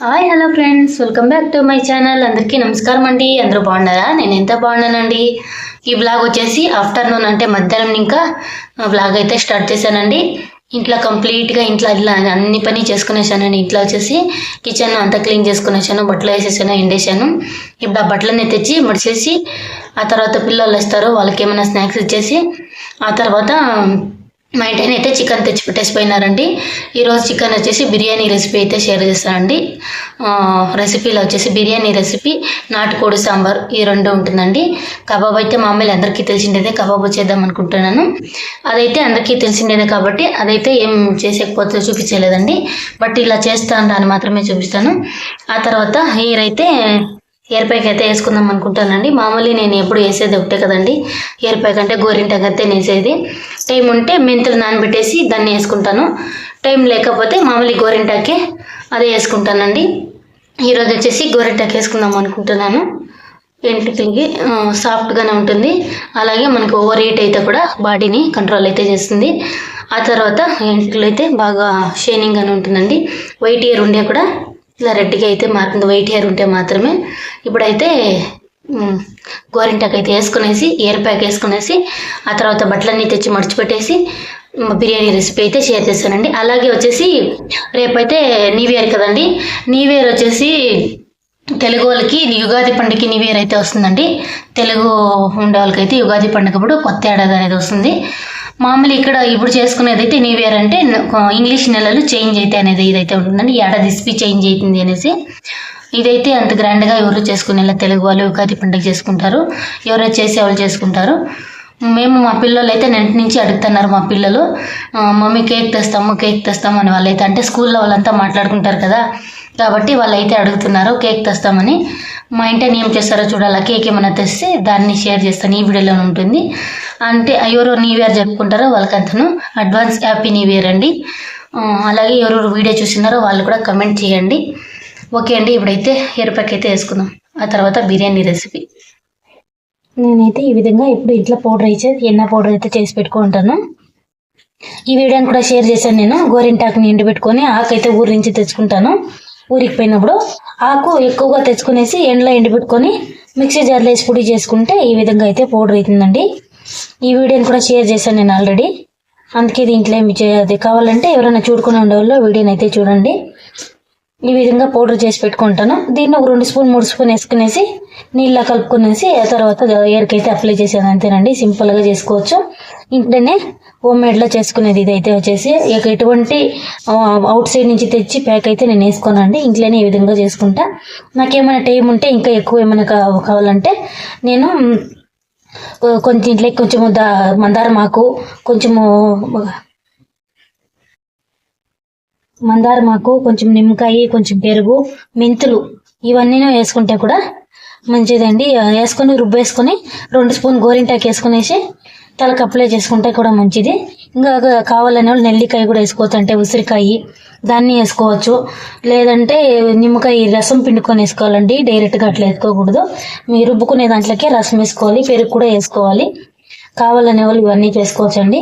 Hi hello friends welcome back to my channel అందరికీ నమస్కారం అండి. అందరూ బాగున్నారా? నేను ఎంత బాగున్నానండి? ఈ బ్లాగ్ వచ్చేసి ఆఫ్టర్నూన్ అంటే మధ్యాహ్నం ఇంకా బ్లాగ్ అయితే స్టార్ట్ చేశానండి. ఇంట్లో కంప్లీట్గా ఇంట్లో ఇలా అన్ని పని చేసుకునేసానండి. ఇంట్లో వచ్చేసి కిచెన్ అంతా క్లీన్ చేసుకునేసాను. బట్టలు వేసేసాను ఎండేసాను. ఇప్పుడు ఆ బట్టలన్నీ తెచ్చి ముడిచేసి ఆ తర్వాత పిల్లలు వస్తారు వాళ్ళకి ఏమైనా స్నాక్స్ ఇచ్చేసి ఆ తర్వాత మా ఇంటి అయితే చికెన్ తెచ్చి పెట్టేసిపోయినారండి. ఈరోజు చికెన్ వచ్చేసి బిర్యానీ రెసిపీ అయితే షేర్ చేస్తానండి. రెసిపీలో వచ్చేసి బిర్యానీ రెసిపీ నాటుకోడి సాంబార్ ఈ రెండు ఉంటుందండి. కబాబ్ అయితే మా అమ్మాయిలు అందరికీ తెలిసిండేదే కబాబ్ చేద్దాం అనుకుంటున్నాను. అదైతే అందరికీ తెలిసిండేదే కాబట్టి అదైతే ఏం చేసేకపోతే చూపించలేదండి. బట్ ఇలా చేస్తాను అని మాత్రమే చూపిస్తాను. ఆ తర్వాత హెయిర్ అయితే హెయిర్ ప్యాక్ అయితే వేసుకుందాం అనుకుంటానండి. మామూలు నేను ఎప్పుడు వేసేది ఒకటే కదండి. ఇయర్ ప్యాక్ అంటే గోరింటాక్ అయితే వేసేది టైం ఉంటే మెంతులు నానబెట్టేసి దాన్ని వేసుకుంటాను. టైం లేకపోతే మామూలు గోరింటాకే అదే వేసుకుంటానండి. ఈరోజు వచ్చేసి గోరింటాక్ వేసుకుందాం అనుకుంటున్నాను. ఎంటికలకి సాఫ్ట్గానే ఉంటుంది. అలాగే మనకు ఓవర్ హీట్ అయితే కూడా బాడీని కంట్రోల్ అయితే చేస్తుంది. ఆ తర్వాత ఎంటికలు అయితే బాగా షైనింగ్ అని ఉంటుందండి. వైట్ ఇయర్ ఉండే కూడా ఇలా రెడ్డిగా అయితే మారుతుంది వైట్ హెయిర్ ఉంటే మాత్రమే ఇప్పుడైతే గోరింటాకు అయితే వేసుకునేసి ఇయర్ ప్యాక్ వేసుకునేసి ఆ తర్వాత బట్టలన్నీ తెచ్చి మడిచిపెట్టేసి బిర్యానీ రెసిపీ అయితే షేర్ చేస్తానండి. అలాగే వచ్చేసి రేపైతే న్యూ ఇయర్ కదండి. న్యూ ఇయర్ వచ్చేసి తెలుగు వాళ్ళకి యుగాది పండుగకి న్యూ ఇయర్ అయితే వస్తుందండి. తెలుగు ఉండే వాళ్ళకైతే యుగాది పండుగ అప్పుడు కొత్త ఏడాది అనేది వస్తుంది. మామూలు ఇక్కడ ఇప్పుడు చేసుకునేది అయితే న్యూ ఇయర్ అంటే ఇంగ్లీష్ నెలలు చేంజ్ అయితే అనేది ఇదైతే ఉంటుందండి. ఏడాది ఇస్పీ చేంజ్ అవుతుంది అనేసి. ఇదైతే అంత గ్రాండ్గా ఎవరు చేసుకునేలా తెలుగు వాళ్ళు ఉగాది పండుగ చేసుకుంటారు. ఎవరు చేసే వాళ్ళు చేసుకుంటారు. మేము మా పిల్లలు అయితే నెంటి నుంచి అడుగుతున్నారు మా పిల్లలు. మమ్మీ కేక్ తెస్తాము కేక్ తెస్తాము అని వాళ్ళైతే అంటే స్కూల్లో వాళ్ళంతా మాట్లాడుకుంటారు కదా. కాబట్టి వాళ్ళైతే అడుగుతున్నారు కేక్ తెస్తామని. మా ఇంటిని ఏం చేస్తారో చూడాలా కేక్ ఏమైనా తెస్తే దాన్ని షేర్ చేస్తాను ఈ వీడియోలో ఉంటుంది. అంటే ఎవరు న్యూ ఇయర్ జరుపుకుంటారో వాళ్ళకంతను అడ్వాన్స్ హ్యాపీ న్యూ ఇయర్ అండి. అలాగే ఎవరెవరు వీడియో చూసినారో వాళ్ళు కూడా కమెంట్ చేయండి. ఓకే అండి ఇప్పుడైతే హెయిర్ ప్యాక్ అయితే వేసుకుందాం. ఆ తర్వాత బిర్యానీ రెసిపీ. నేనైతే ఈ విధంగా ఇప్పుడు ఇంట్లో పౌడర్ అయితే ఎన్న పౌడర్ అయితే చేసి పెట్టుకుంటాను. ఈ వీడియోని కూడా షేర్ చేశాను నేను. గోరింటాకుని ఎండబెట్టుకొని ఆకు అయితే ఊరి నుంచి తెచ్చుకుంటాను. ఊరికి పోయినప్పుడు ఆకు ఎక్కువగా తెచ్చుకునేసి ఎండలో ఎండబెట్టుకొని మిక్సీ జార్లో వేసి పొడి చేసుకుంటే ఈ విధంగా అయితే పౌడర్ అవుతుందండి ఈ వీడియోని కూడా షేర్ చేశాను నేను ఆల్రెడీ. అందుకే దీంట్లో ఏమి చేయాలి కావాలంటే ఎవరైనా చూడుకుని ఉండేవాళ్ళు వీడియోని అయితే చూడండి. ఈ విధంగా పౌడర్ చేసి పెట్టుకుంటాను. దీన్ని ఒక రెండు స్పూన్ మూడు స్పూన్ వేసుకునేసి నీళ్ళ కలుపుకునేసి ఆ తర్వాత ఎయిర్కి అయితే అప్లై చేసేది అంతేనండి. సింపుల్గా చేసుకోవచ్చు. ఇంట్లోనే హోమ్ మేడ్లో చేసుకునేది ఇదైతే వచ్చేసి ఇక ఎటువంటి అవుట్ సైడ్ నుంచి తెచ్చి ప్యాక్ అయితే నేను వేసుకోనండి. ఇంట్లోనే ఈ విధంగా చేసుకుంటా. నాకేమైనా టైం ఉంటే ఇంకా ఎక్కువ ఏమైనా కావాలంటే నేను కొంచెం ఇంట్లో కొంచెము దా మందారం ఆకు కొంచెము మందారమాకు కొంచెం నిమ్మకాయ కొంచెం పెరుగు మెంతులు ఇవన్నీ వేసుకుంటే కూడా మంచిదండి. వేసుకొని రుబ్బేసుకొని రెండు స్పూన్ గోరింటాకు వేసుకునేసి తలకు అప్లై చేసుకుంటే కూడా మంచిది. ఇంకా కావాలనే వాళ్ళు నెల్లికాయ కూడా వేసుకోవచ్చు. అంటే ఉసిరికాయ దాన్ని వేసుకోవచ్చు. లేదంటే నిమ్మకాయ రసం పిండుకొని వేసుకోవాలండి. డైరెక్ట్గా అట్లా వేసుకోకూడదు. మీరు రుబ్బుకునే దాంట్లోకే రసం వేసుకోవాలి. పెరుగు కూడా వేసుకోవాలి. కావాలనే వాళ్ళు ఇవన్నీ చేసుకోవచ్చండి.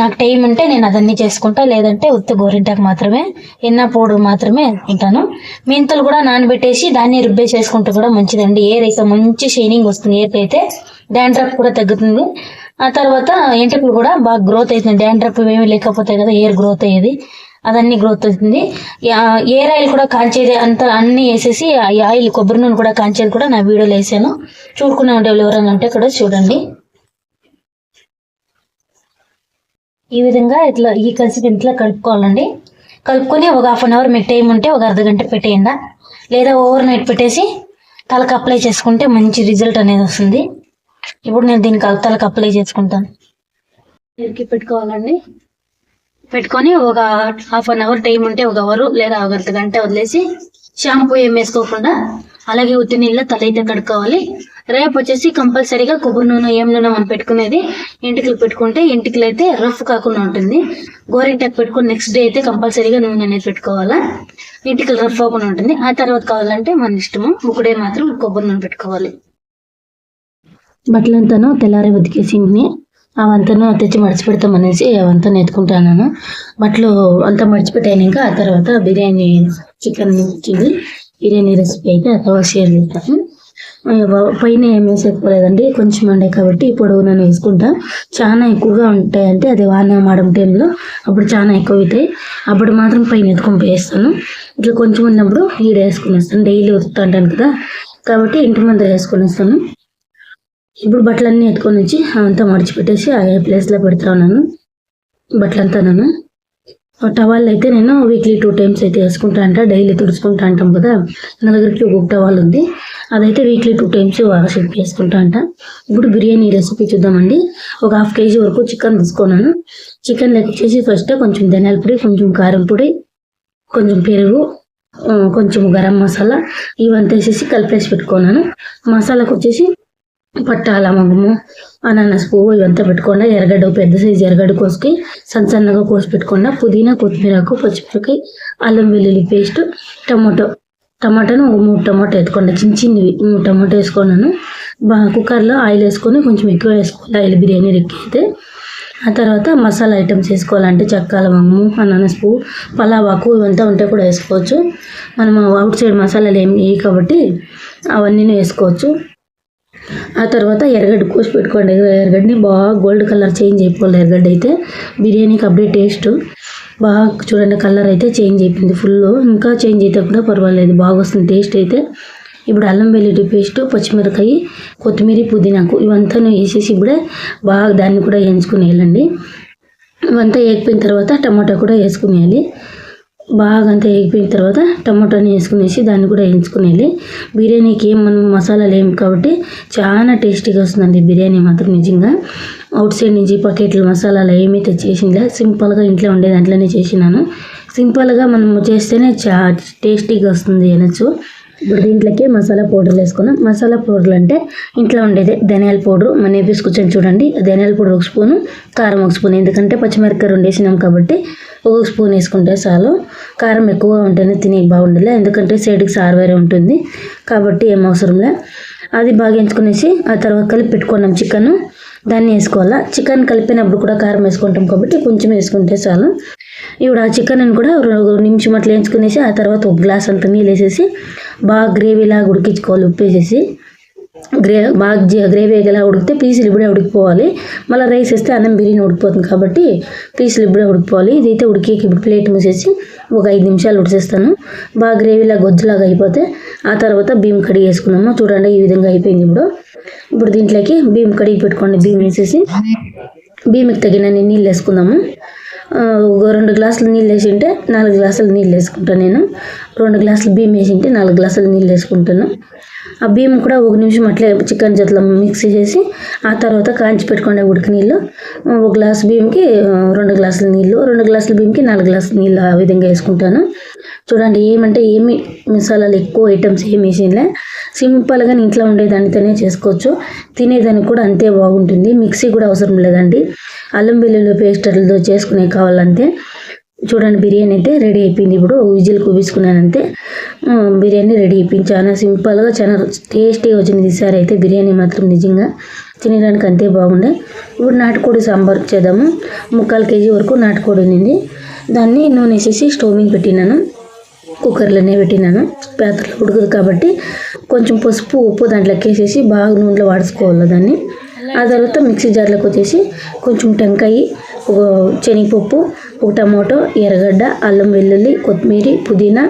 నాకు టైం ఉంటే నేను అదన్నీ చేసుకుంటా లేదంటే ఉత్తి గోరింటాకు మాత్రమే ఎన్న పౌడర్ మాత్రమే ఉంటాను. మెంతులు కూడా నానబెట్టేసి దాన్ని రుబ్బే చేసుకుంటే కూడా మంచిదండి. ఎయిర్ అయితే మంచి షైనింగ్ వస్తుంది ఎయిర్కి అయితే డాండ్రఫ్ కూడా తగ్గుతుంది. ఆ తర్వాత ఎంటకులు కూడా బాగా గ్రోత్ అవుతుంది. డాండ్రఫ్ ఏమీ లేకపోతే కదా ఎయిర్ గ్రోత్ అయ్యేది. అదన్నీ గ్రోత్ అవుతుంది. ఎయిర్ ఆయిల్ కూడా కాంచేది అంత అన్ని వేసేసి ఆయిల్ కొబ్బరి నూనె కూడా కాంచేది కూడా నా వీడియోలో వేసాను. చూడుకునే ఉండేవాళ్ళు ఎవరైనా ఉంటే కూడా చూడండి. ఈ విధంగా ఇట్లా ఈ కన్సిస్టెంట్లో కలుపుకోవాలండి. కలుపుకొని ఒక హాఫ్ అన్ అవర్ మీకు టైం ఉంటే ఒక అర్ధ గంట పెట్టేయండి. లేదా ఓవర్ నైట్ పెట్టేసి తలకు అప్లై చేసుకుంటే మంచి రిజల్ట్ అనేది వస్తుంది. ఇప్పుడు నేను దీనికి తలకు అప్లై చేసుకుంటాను. ఇరికి పెట్టుకోవాలండి. పెట్టుకొని ఒక హాఫ్ అన్ అవర్ టైం ఉంటే ఒక అవర్ లేదా ఒక అర్ధ గంట వదిలేసి షాంపూ ఏం వేసుకోకుండా అలాగే ఉత్తి నీళ్ళ తల అయితే కడుక్కోవాలి. రేపు వచ్చేసి కంపల్సరీగా కొబ్బరి నూనె ఏం నూనె మనం పెట్టుకునేది ఎంటికలు పెట్టుకుంటే ఎంటికలు అయితే రఫ్ కాకుండా ఉంటుంది. గోరింటాకు పెట్టుకుని నెక్స్ట్ డే అయితే కంపల్సరీగా నూనె అనేది పెట్టుకోవాలా? ఎంటికలు రఫ్ అవ్వకుండా ఉంటుంది. ఆ తర్వాత కావాలంటే మన ఇష్టము ఒకడే మాత్రం కొబ్బరి నూనె పెట్టుకోవాలి. బట్టలంతాను తెల్లారి ఉతికేసింది అవంతను తెచ్చి మడిచిపెడతామనేసి అవంతా ఎత్తుకుంటాను బట్టలు అంతా మడిచిపెట్టాక ఆ తర్వాత బిర్యానీ చికెన్ వచ్చింది బిర్యానీ రెసిపీ అయితే ఆ తర్వాత షేర్ చేస్తాను. పైన ఏమి వేసేసుకోలేదండి కొంచెం ఉండే కాబట్టి పొడవు నేను వేసుకుంటా. చాలా ఎక్కువగా ఉంటాయంటే అది వాన మాడం టైంలో అప్పుడు చాలా ఎక్కువ అవుతాయి. అప్పుడు మాత్రం పైన ఎత్తుకొని వేస్తాను ఇట్లా కొంచెం ఉన్నప్పుడు ఈడ వేసుకుని వస్తాను డైలీ వస్తుంటాను కదా. కాబట్టి ఇంటి ముందర వేసుకొని వస్తాను ఇప్పుడు బట్టలన్నీ ఎత్తుకొని వచ్చి అంతా మడిచిపెట్టేసి ఆ ప్లేస్లో పెడతా ఉన్నాను. బట్టలంతా నేను. టవాల్ అయితే నేను వీక్లీ టూ టైమ్స్ అయితే వేసుకుంటా అంట. డైలీ తుడుచుకుంటా అంటాం కదా. నలుగడ్లో ఒక టవాల్ ఉంది. అదైతే వీక్లీ టూ టైమ్స్ వాష్ చేసుకుంటా అంట. ఇప్పుడు బిర్యానీ రెసిపీ చూద్దామండి. ఒక హాఫ్ కేజీ వరకు చికెన్ తీసుకున్నాను. చికెన్ లెక్క వచ్చేసి ఫస్ట్ కొంచెం ధనియాల పొడి కొంచెం కారం పొడి కొంచెం పెరుగు కొంచెం గరం మసాలా ఇవంతా వేసేసి కలిపేసి పెట్టుకున్నాను. మసాలాకు వచ్చేసి పట్టాల మగము అనానస్ పువ్వు ఇవంతా పెట్టుకుండా ఎర్రగడ్డ పెద్ద సైజు ఎర్రగడ్డ కోసుకి సన్న సన్నగా కోసి పెట్టుకుండా పుదీనా కొత్తిమీరకు పచ్చిమిరపకాయ అల్లం వెల్లుల్లి పేస్ట్ టమాటో టమాటాను ఒక మూడు టమాటా ఎత్తుకోండి. చిన్న చిన్నవి. మూడు టమాటా వేసుకున్నాను బాగా కుక్కర్లో ఆయిల్ వేసుకొని కొంచెం ఎక్కువ వేసుకోవాలి. ఆయిల్ బిర్యానీ రెక్కితే. ఆ తర్వాత మసాలా ఐటమ్స్ వేసుకోవాలంటే చెక్క లవంగము అనానస్ పువ్వు పలావాకు ఇవంతా ఉంటే కూడా వేసుకోవచ్చు. మనం అవుట్ సైడ్ మసాలాలు ఏమి వేయి కాబట్టి అవన్నీ వేసుకోవచ్చు. ఆ తర్వాత ఎర్రగడ్డ కోసి పెట్టుకోండి. ఎర్రగడ్డని బాగా గోల్డ్ కలర్ చేంజ్ అయిపోవాలి ఎర్రగడ్డ అయితే. బిర్యానీకి అప్పుడే టేస్ట్. బాగా చూడండి కలర్ అయితే చేంజ్ అయిపోయింది ఫుల్ ఇంకా చేంజ్ అయితే కూడా పర్వాలేదు. బాగా వస్తుంది టేస్ట్ అయితే ఇప్పుడు అల్లం వెల్లుల్లి పేస్ట్ పచ్చిమిరకాయ కొత్తిమీర పుదీనాకు ఇవంతా వేసేసి ఇప్పుడే బాగా దాన్ని కూడా వేయించుకుని వెళ్ళండి ఇవంతా వేగిపోయిన తర్వాత టమాటా కూడా వేసుకునేయాలి. బాగా అంతా వేగిపోయిన తర్వాత టమాటాని వేసుకునేసి దాన్ని కూడా వేయించుకునేయాలి. బిర్యానీకి ఏం మనం మసాలాలు ఏమి కాబట్టి చాలా టేస్టీగా వస్తుందండి బిర్యానీ మాత్రం నిజంగా. అవుట్ సైడ్ నుంచి పకెట్లు మసాలాలు ఏమీ తెచ్చేసిందిలే సింపుల్గా ఇంట్లో ఉండే దాంట్లోనే చేసినాను. సింపుల్గా మనం చేస్తేనే చా టేస్టీగా వస్తుంది అనొచ్చు. ఇప్పుడు దీంట్లోకి మసాలా పౌడర్లు వేసుకున్నాం మసాలా పౌడర్లు అంటే ఇంట్లో ఉండేది ధనియాల పౌడర్. మన వేసుకొచ్చాను చూడండి. ధనియాల పౌడర్ ఒక స్పూను కారం ఒక స్పూన్. ఎందుకంటే పచ్చిమిరపకాయ రెండు వేసినాం కాబట్టి ఒక స్పూన్ వేసుకుంటే చాలు. కారం ఎక్కువగా ఉంటేనే తినే బాగుండలే ఎందుకంటే సైడ్కి సార్ వేరే ఉంటుంది. కాబట్టి ఏం అవసరంలే అది బాగా ఎంచుకునేసి ఆ తర్వాత కలిపి పెట్టుకున్నాం చికెన్. దాన్ని వేసుకోవాలా? చికెన్ కలిపినప్పుడు కూడా కారం వేసుకుంటాం కాబట్టి కొంచెం వేసుకుంటే చాలు. ఇప్పుడు ఆ చికెన్ కూడా రెండు నిమిషం అట్లా వేయించుకునేసి ఆ తర్వాత ఒక గ్లాస్ అంత నీళ్ళు వేసేసి బాగా గ్రేవీలా ఉడికించుకోవాలి ఉప్పు వేసేసి గ్రే బాగా జీ- గ్రేవీ ఎలా ఉడికితే పీసులు ఇప్పుడే ఉడికిపోవాలి. మళ్ళీ రైస్ వేస్తే అన్నం బిర్యానీ ఉడికిపోతుంది కాబట్టి పీసులు ఇప్పుడే ఉడికిపోవాలి. ఇదైతే ఉడికేకి ఇప్పుడు ప్లేట్ మూసేసి ఒక ఐదు నిమిషాలు ఉడిచేస్తాను. బాగా గ్రేవీలా గొజ్జులాగా అయిపోతే ఆ తర్వాత బియ్యం కడిగి వేసుకున్నాము. చూడండి ఈ విధంగా అయిపోయింది ఇప్పుడు. ఇప్పుడు దీంట్లోకి బియ్యం కడిగి పెట్టుకోండి. బియ్యం వేసేసి బియ్యంకి తగినన్ని నీళ్ళు వేసుకుందాము. రెండు గ్లాసులు నీళ్ళు వేసి ఉంటే నాలుగు గ్లాసులు నీళ్ళు వేసుకుంటాను నేను. రెండు గ్లాసులు బియ్యం వేసి ఉంటే నాలుగు గ్లాసులు నీళ్ళు వేసుకుంటాను. ఆ బియ్యం కూడా ఒక నిమిషం అట్లే చికెన్ జతలో మిక్సీ చేసి ఆ తర్వాత కాంచి పెట్టుకునే ఉడికి నీళ్ళు. ఒక గ్లాస్ బియ్యంకి రెండు గ్లాసుల నీళ్ళు. రెండు గ్లాసుల బియ్యంకి నాలుగు గ్లాసుల నీళ్ళు ఆ విధంగా వేసుకుంటాను. చూడండి ఏమంటే ఏమి మసాలాలు ఎక్కువ ఐటమ్స్ ఏమి వేసేలే సింపుల్గా ఇంట్లో ఉండేదానితోనే చేసుకోవచ్చు. తినేదానికి కూడా అంతే బాగుంటుంది. మిక్సీ కూడా అవసరం లేదండి. అల్లం వెల్లుల్లి పేస్ట్ అట్లతో చేసుకునే కావాలంటే చూడండి బిర్యానీ అయితే రెడీ అయిపోయింది. ఇప్పుడు విజిల్ కూపించుకున్నానంతే బిర్యానీ రెడీ అయిపోయింది. చాలా సింపుల్గా చాలా టేస్టీగా వచ్చింది ఈసారి అయితే బిర్యానీ మాత్రం నిజంగా. తినడానికి అంతే బాగుండే. ఇప్పుడు నాటుకోడి సాంబార్ చేద్దాము. ముక్కాలు కేజీ వరకు నాటుకోడి ఉంది దాన్ని నూనె వేసేసి స్టవ్ మీద పెట్టినాను. కుక్కర్లోనే పెట్టినాను. పాత్రలో ఉడకదు కాబట్టి కొంచెం పసుపు ఉప్పు దాంట్లోకి వేసేసి బాగా నూనెలో వాడుకోవాలి దాన్ని. ఆ తర్వాత మిక్సీ జార్లోకి వచ్చేసి కొంచెం టెంకాయ ఒక శనగపప్పు ఒక టమాటో ఎర్రగడ్డ అల్లం వెల్లుల్లి కొత్తిమీర పుదీనా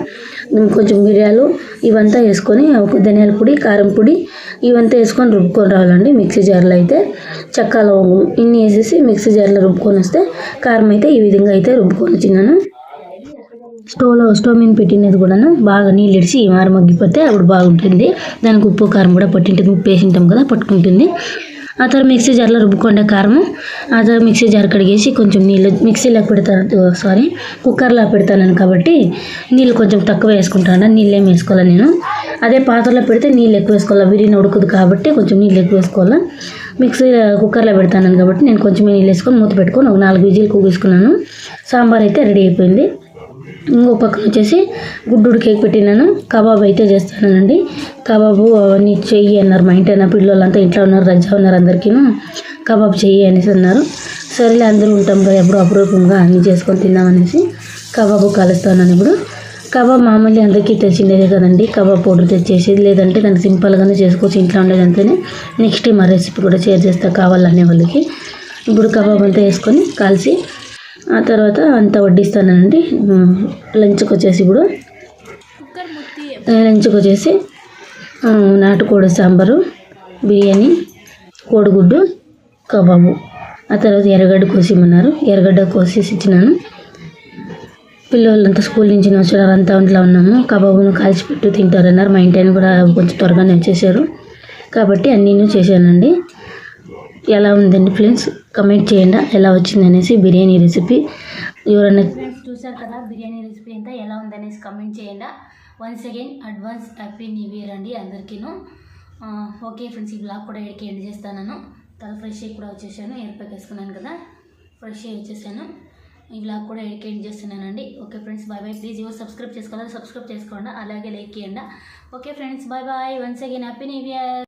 కొంచెం మిరియాలు ఇవంతా వేసుకొని ఒక ధనియాల పొడి కారం పొడి ఇవంతా వేసుకొని రుబ్బుకొని రావాలండి మిక్సీ జార్లో అయితే. చెక్క లవంగం ఇన్ని వేసేసి మిక్సీ జార్లో రుబ్బుకొని వస్తే కారం అయితే ఈ విధంగా అయితే రుబ్బుకొని వచ్చినాను స్టవ్లో స్టవ్ మీద పెట్టినది కూడా బాగా నీళ్ళు ఇడిచి మారు మగ్గిపోతే అప్పుడు బాగుంటుంది. దానికి ఉప్పు కారం కూడా పట్టింటుంది. ఉప్పు వేసింటాం కదా పట్టుకుంటుంది. ఆ తర్వాత మిక్సీ జార్లో రుబ్బుకోండి కారము ఆ తర్వాత మిక్సీ జార్ కడిగేసి కొంచెం నీళ్ళు మిక్సీలో పెడతాను సారీ కుక్కర్లో పెడతాను కాబట్టి నీళ్ళు కొంచెం తక్కువ వేసుకుంటాను. నీళ్ళు ఏం వేసుకోవాలి నేను? అదే పాత్రలో పెడితే నీళ్ళు ఎక్కువ వేసుకోవాలి? బిర్యానీ ఉడకదు కాబట్టి కొంచెం నీళ్ళు ఎక్కువ వేసుకోవాలి? మిక్సీ కుక్కర్లో పెడతాను కాబట్టి నేను కొంచెం నీళ్ళు వేసుకొని మూత పెట్టుకొని ఒక నాలుగు విజిల్ కూగేసుకున్నాను సాంబార్ అయితే రెడీ అయిపోయింది. ఇంకో పక్కన వచ్చేసి గుడ్డు కేక్ పెట్టినాను. కబాబ్ అయితే చేస్తానండి. కబాబు అవన్నీ చెయ్యి అన్నారు మా ఇంటి అన్న పిల్లలంతా ఇంట్లో ఉన్నారు రజా ఉన్నారు అందరికీను. కబాబ్ చెయ్యి అనేసి అన్నారు. సరేలే అందరూ ఉంటాం కదా ఎప్పుడు అపరూపంగా అన్నీ చేసుకొని తిందామనేసి కబాబు కలుస్తానని ఇప్పుడు. కబాబ్ మామూలు అందరికీ తెచ్చిండేదే కదండి కబాబ్ పౌడర్ తెచ్చేసేది లేదంటే దాన్ని సింపుల్గానే చేసుకోవచ్చు ఇంట్లో ఉండేది అంతేనే నెక్స్ట్ మా రెసిపీ కూడా షేర్ చేస్తా కావాలనే వాళ్ళకి. ఇప్పుడు కబాబ్ అంతా వేసుకొని కాల్చి ఆ తర్వాత అంతా వడ్డిస్తానండి. లంచ్కి వచ్చేసి ఇప్పుడు లంచ్కి వచ్చేసి నాటుకోడి సాంబారు బిర్యానీ కోడిగుడ్డు కబాబు. ఆ తర్వాత ఎర్రగడ్డ కోసిమన్నారు ఎర్రగడ్డ కోసేసి ఇచ్చినాను. పిల్లలంతా స్కూల్ నుంచి వచ్చారు అంతా ఇంట్లో ఉన్నాము. కబాబును కాల్చిపెట్టు తింటారన్నారు. మా ఇంటి కూడా కొంచెం త్వరగానే వచ్చేసారు. కాబట్టి అన్నీ చేశానండి. ఎలా ఉందండి ఫ్రెండ్స్? కమెంట్ చేయండి. ఎలా వచ్చింది అనేసి బిర్యానీ రెసిపీ ఎవరైనా ఫ్రెండ్స్ చూసారు కదా బిర్యానీ రెసిపీ అంతా ఎలా ఉందనేసి కమెంట్ చేయండి. Once again advance happy new year అండి అందరికీను. ఓకే ఫ్రెండ్స్ ఈ బ్లాగ్ కూడా ఎడికి ఎండ్ చేస్తాను తల ఫ్రెష్ అయ్యి కూడా వచ్చేసాను. ఏర్పాటు వేసుకున్నాను కదా. ఫ్రెష్ అయ్యి వచ్చేసాను. ఈ బ్లాగ్ కూడా ఎడికి ఎండ్ చేస్తున్నానండి. Okay friends bye bye please ఎవరు సబ్స్క్రైబ్ చేసుకోవాలి సబ్స్క్రైబ్ చేసుకోండి. అలాగే లైక్ చేయండి. Okay friends bye bye once again happy new year